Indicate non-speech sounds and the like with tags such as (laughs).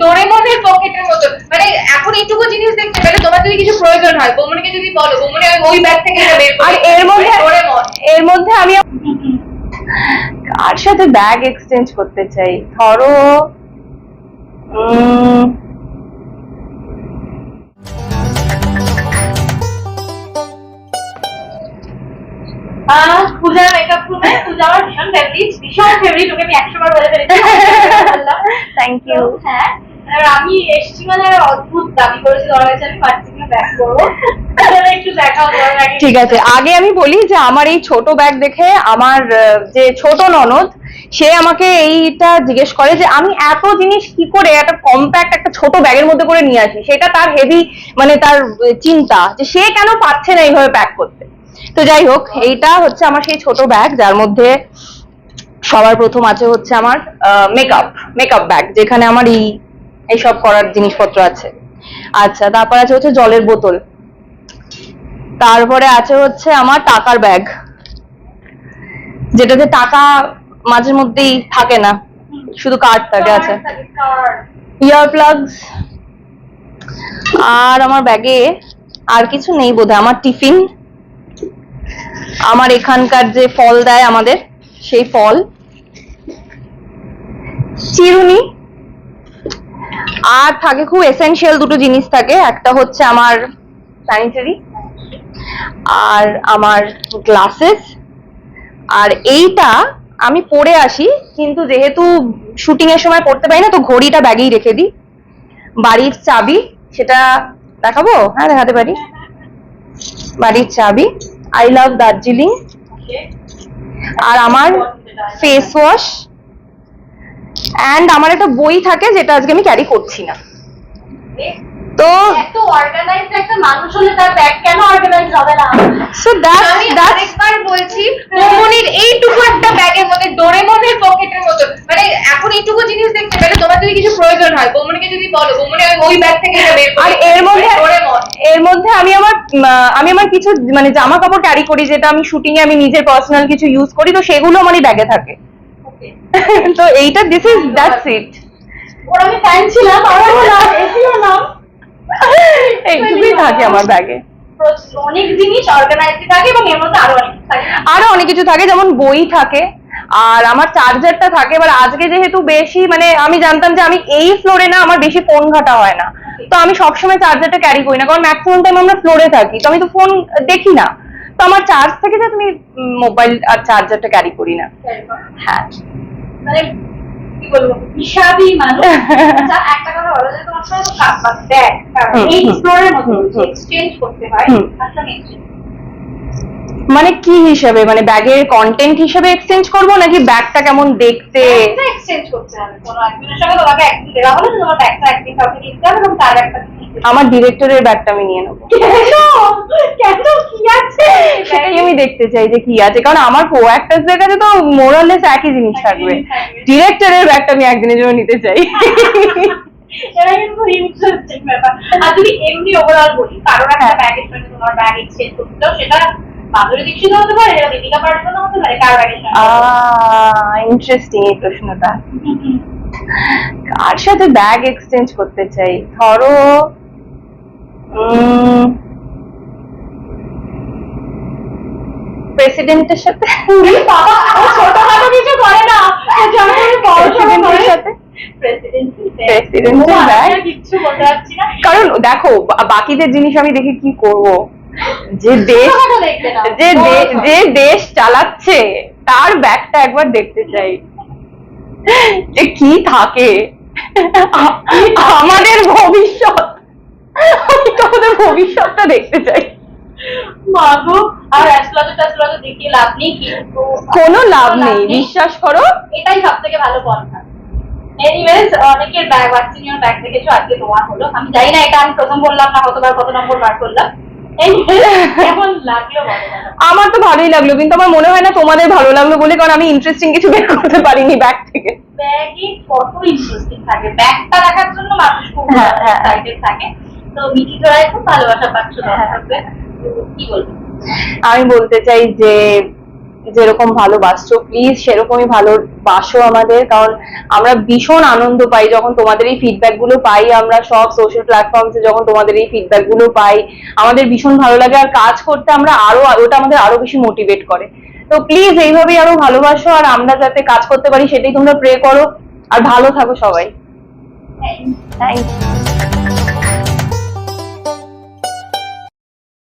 ডোরেমনের পকেটের মতো। মানে এখন এইটুকু জিনিস দেখতে পেলে তোমার যদি কিছু প্রয়োজন হয় বৌমনিকে যদি বলো বৌমনি আমি ওই ব্যাগ থেকে বের আর এর মধ্যে ডোরেমন। এর মধ্যে আমি কার সাথে ব্যাগ এক্সচেঞ্জ করতে চাই? ধরো আহ, পূজার মেকআপ রুমে পূজা আমার ভীষণ ফেভারিট ভীষণ ফেভারিট ওকে আমি একশো বার বলে ফেলেছি। (laughs) থ্যাংক ইউ হ্যাঁ এবার আমি এসছি মানে অদ্ভুত দাবি করেছি তোমার কাছে আমি ব্যাক করব। ব্যাগে ঠিক আছে আগে আমি বলি যে আমার এই ছোট ব্যাগ দেখে আমার যে ছোট ননদ সে আমাকে এইটা জিজ্ঞেস করে যে আমি এত জিনিস কি করে একটা কম্প্যাক্ট একটা ছোট ব্যাগের মধ্যে করে নিয়ে আসি? সেটা তার হেভি মানে তার চিন্তা যে সে কেন পারছে না এইভাবে প্যাক করতে? তো যাই হোক এইটা হচ্ছে আমার সেই ছোট ব্যাগ যার মধ্যে সবার প্রথম আছে হচ্ছে আমার মেকআপ মেকআপ ব্যাগ যেখানে আমার এই এইসব করার জিনিসপত্র আছে। আচ্ছা তারপর আছে হচ্ছে জলের বোতল। তারপরে আছে হচ্ছে আমার টাকার ব্যাগ। যেটাতে টাকা মাঝে মধ্যেই থাকে না। শুধু কার্ড থাকে আছে ইয়ার প্লাগস আর আমার ব্যাগে আর কিছু নেই বোধহয়। আমার টিফিন। আমার এখানকার যে ফল দেয় আমাদের সেই ফল। চিরুনি। আর থাকে খুব এসেনশিয়াল দুটো জিনিস থাকে। একটা হচ্ছে আমার স্যানিটারি আর আমার গ্লাসেস আর এইটা আমি পরে আসি, কিন্তু যেহেতু শুটিং এর সময় পড়তে পারি না, তো ঘড়িটা ব্যাগেই রেখে দিই। বাড়ির চাবি, সেটা দেখাবো? হ্যাঁ দেখাতে পারি। বাড়ির চাবি আই লাভ দার্জিলিং। আর আমার ফেস ওয়াশ অ্যান্ড আমার একটা বই থাকে যেটা আজকে আমি ক্যারি করছি না। তো এত অর্গানাইজড একটা মানুষ হলে তার ব্যাগ কেন অর্গানাইজ হবে না? সো দ্যাটস আরেকবার বলছি এইটুকু একটা ব্যাগের মধ্যে ডোরেমনের পকেটের মতো মানে এখন এইটুকু জিনিস দেখতে পেলে তোমার যদি কিছু প্রয়োজন হয় বৌমনিকে যদি বলো বৌমনি ওই ব্যাগ থেকে এটা বের আর এর মধ্যে এর মধ্যে আমি আমার আমি আমার কিছু মানে জামা কাপড় ক্যারি করি যেটা আমি শুটিং এ আমি নিজের পার্সোনাল কিছু ইউজ করি তো সেগুলো আমার ব্যাগে থাকে। তো এইটা দিস ইজ দ্যাটস ইট ওর আমি ফ্যান ছিলাম আমার (laughs) না এসিও না। এইটুকুই থাকে আমার ব্যাগে অনেক জিনিস অর্গানাইজ থাকে এবং এর মধ্যে আরও অনেক কিছু থাকে। আরও অনেক কিছু থাকে যেমন বই থাকে আর আমার চার্জারটা থাকে এবার আজকে যেহেতু বেশি মানে আমি জানতাম যে আমি এই ফ্লোরে না আমার বেশি ফোন ঘাটা হয় না। তো আমি সবসময় চার্জারটা ক্যারি করি না কারণ ম্যাক্সিমাম টাইম আমরা ফ্লোরে থাকি। তো আমি তো ফোন দেখি না। তো আমার চার্জ থেকে যে তুমি মোবাইল আর চার্জারটা ক্যারি করি না। হ্যাঁ। মানে কি বলব হিসাবই মানুষ। (laughs) আচ্ছা, একটা কথা বলো যে তোমার সঙ্গে তো কাজ বাজ দেয়। কারণ হুম, এই হুম, মতো হুম, হুম। এক্সচেঞ্জ করতে হয় হুম। তার সঙ্গে exchange মানে কি হিসেবে? মানে ব্যাগের কন্টেন্ট হিসেবে এক্সচেঞ্জ করব নাকি ব্যাগটা কেমন দেখতে? এক্সচেঞ্জ করতে হবে। কোনো একদিনের সঙ্গে তোমাকে একদিন দেওয়া হলো তোমার ব্যাগটা একদিন কাউকে দিতে হবে এবং তার একটা দিন নিতে হবে। আমার ডিরেক্টরের ব্যাগটা আমি নিয়ে নেব কেন কেন কি আছে সেটাই আমি দেখতে চাই যে কি আছে। কারণ আমার কো অ্যাক্টার্সদের কাছে তো মোরালেস একই জিনিস থাকবে। ডিরেক্টরের ব্যাগটা আমি একদিনের জন্য নিতে চাই। এটা কিন্তু ইন্টারেস্টিং ব্যাপার। আর যদি এমনি ওভারঅল বলি কারোর একটা হ্যাঁ। সঙ্গে তোমার ব্যাগ এক্সচেঞ্জ করতে সেটা মাধুরী দীক্ষিত হতে পারে সেটা দীপিকা পাড়ুকোন হতে পারে কার ব্যাগের সঙ্গে ইন্টারেস্টিং এই প্রশ্নটা। কার সাথে ব্যাগ এক্সচেঞ্জ করতে চাই? ধরো প্রেসিডেন্টের সাথে? ছোটখাটো কিছু করে না। প্রেসিডেন্টের সাথে? কারণ দেখো বাকিদের জিনিস আমি দেখে কি করব? যে দেশ যে। যে দেশ চালাচ্ছে তার ব্যাগটা একবার দেখতে চাই। যে কি থাকে? আমাদের ভবিষ্যৎ। আমি তো ওদের ভবিষ্যৎটা দেখতে চাই। মাগো আর অ্যাস্ট্রোলজি ট্যাস্ট্রোলজি দেখিয়ে লাভ নেই কিন্তু কোনো লাভ নেই বিশ্বাস করো। এটাই সব থেকে ভালো পন্থা। এনিওয়েজ অনেকের ব্যাগ বাচ্চিনিয়ার ব্যাগ দেখেছ? আজকে তোমার হলো। আমি জানি না এটা আমি প্রথম বললাম না কতবার কত নম্বর বার করলাম। Anyways, (laughs) কেমন লাগল বলো বলো। আমার তো ভালোই লাগল কিন্তু আমার মনে হয় না তোমাদের ভালো লাগল বলে কারণ আমি ইন্টারেস্টিং কিছু বের করতে পারিনি ব্যাগ থেকে। ব্যাগে কত ইন্টারেস্টিং থাকে? ব্যাগটা দেখার জন্য মানুষ খুব হ্যাঁ, হ্যাঁ। এক্সাইটেড থাকে। তো মিঠি জোড়ায় খুব ভালোবাসা পাচ্ছ হ্যাঁ। দর্শকদের। কি বলব? আমি বলতে চাই যে, যেরকম ভালোবাসছো প্লিজ সেরকমই ভালোবাসো আমাদের, কারণ আমরা ভীষণ আনন্দ পাই যখন তোমাদের এই ফিডব্যাকগুলো পাই, আমরা সব সোশ্যাল প্ল্যাটফর্মসে যখন তোমাদের এই ফিডব্যাকগুলো পাই, আমাদের ভীষণ ভালো লাগে আর কাজ করতে আমরা আরও, ওটা আমাদের আরও বেশি মোটিভেট করে। তো প্লিজ এইভাবেই আরও ভালোবাসো আর আমরা যাতে কাজ করতে পারি সেটাই তোমরা প্রে করো। আর ভালো থাকো সবাই। Thank thank